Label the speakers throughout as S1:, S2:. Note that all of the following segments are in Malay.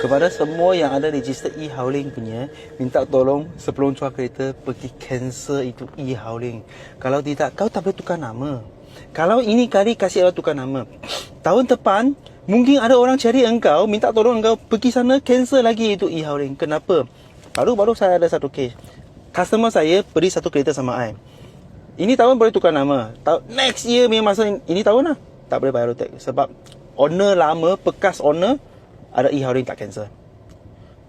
S1: Kepada semua yang ada register e-hailing punya, minta tolong sebelum jual kereta pergi cancel itu e-hailing. Kalau tidak, kau tak boleh tukar nama. Kalau ini kali kasih orang tukar nama. Tahun depan, mungkin ada orang cari engkau, minta tolong engkau pergi sana cancel lagi itu e-hailing. Kenapa? Baru-baru saya ada satu case. Customer saya beri satu kereta sama I. Ini tahun boleh tukar nama. Next year memang masa ini tahun lah. Tak boleh bayar tax. Sebab owner lama, bekas owner, ada e-hailing tak cancel.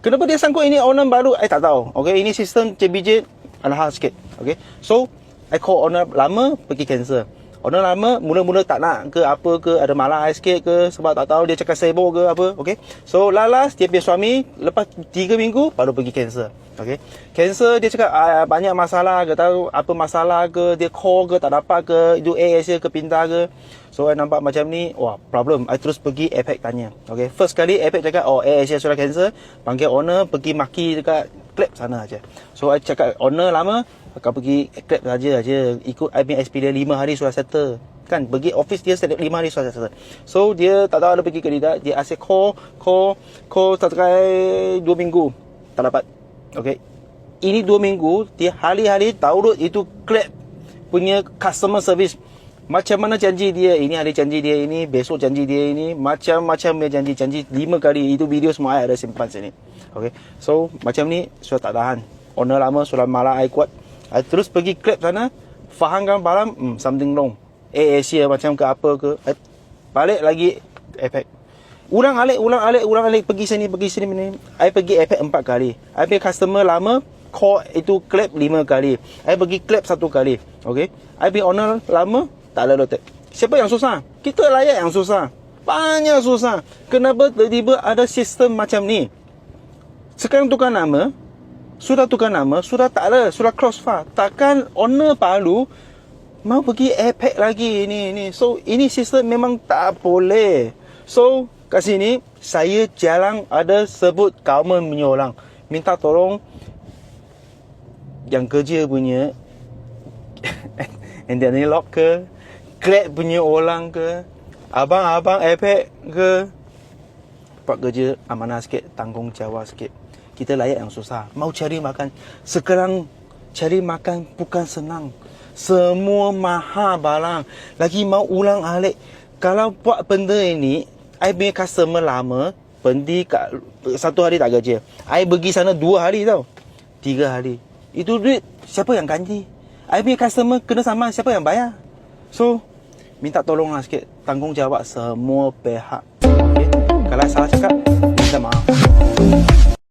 S1: Kenapa dia sangkut ini owner baru? I tak tahu. Okay, ini sistem CBJ hal sikit. Okay, so I call owner lama pergi cancel. Owner lama mula-mula tak nak ke apa ke ada malah I sikit ke sebab tak tahu dia cakap sibuk ke apa. Okay, so lalas dia punya suami lepas 3 minggu baru pergi cancel. Okay, cancel dia cakap ah, banyak masalah ke tahu apa masalah ke dia call ke tak dapat ke itu AS ke pindah ke. So I nampak macam ni Wah problem I terus pergi Apex tanya Okay First kali Apex cakap Oh AirAsia sudah cancel Panggil owner Pergi maki dekat Clap sana aja. So I cakap owner lama Kau pergi Clap saja aja Ikut I punya experience 5 hari sudah settle. Kan pergi office dia setiap 5 hari sudah settle. So dia tak tahu ada pergi ke tidak. Dia asyik call Call Call tak sampai 2 minggu. Tak dapat. Okay. Ini 2 minggu Dia hari-hari download itu Clap punya customer service macam mana janji dia? Ini hari janji dia ini besok janji dia ini macam-macam dia janji. Janji lima kali. Itu video semua I ada simpan sini. Okay? So macam ni sudah tak tahan. Owner lama sudah malah I kuat. I terus pergi clap sana. Fahamkan balam hmm, something wrong. Eh Asia macam ke apa ke? I balik lagi efek ulang alik ulang alik ulang alik. Pergi sini pergi sini ni I pergi efek empat kali. I punya customer lama call itu clap lima kali. I pergi clap satu kali. Okay? I punya owner lama tak ada lotek. Siapa yang susah? Kita layak yang susah. Banyak susah. Kenapa tiba-tiba ada sistem macam ni? Sekarang tukar nama, sudah tukar nama, sudah tak ada, sudah cross. Takkan owner baru mau pergi airpack lagi ini ini. So ini sistem memang tak boleh. So kat sini saya jarang ada sebut government punya orang minta tolong yang kerja punya and then lock ke Grab punya orang ke Abang-abang Apex ke Buat kerja amanah sikit Tanggungjawab sikit. Kita layak yang susah. Mau cari makan. Sekarang Cari makan bukan senang. Semua mahal barang. Lagi mau ulang alik. Kalau buat benda ini I punya customer lama Berhenti kat Satu hari tak kerja. I pergi sana dua hari tau. Tiga hari. Itu duit Siapa yang ganti? I punya customer Kena sama Siapa yang bayar? So minta tolonglah sikit tanggungjawab semua pihak okay? kalau salah cakap minta maaf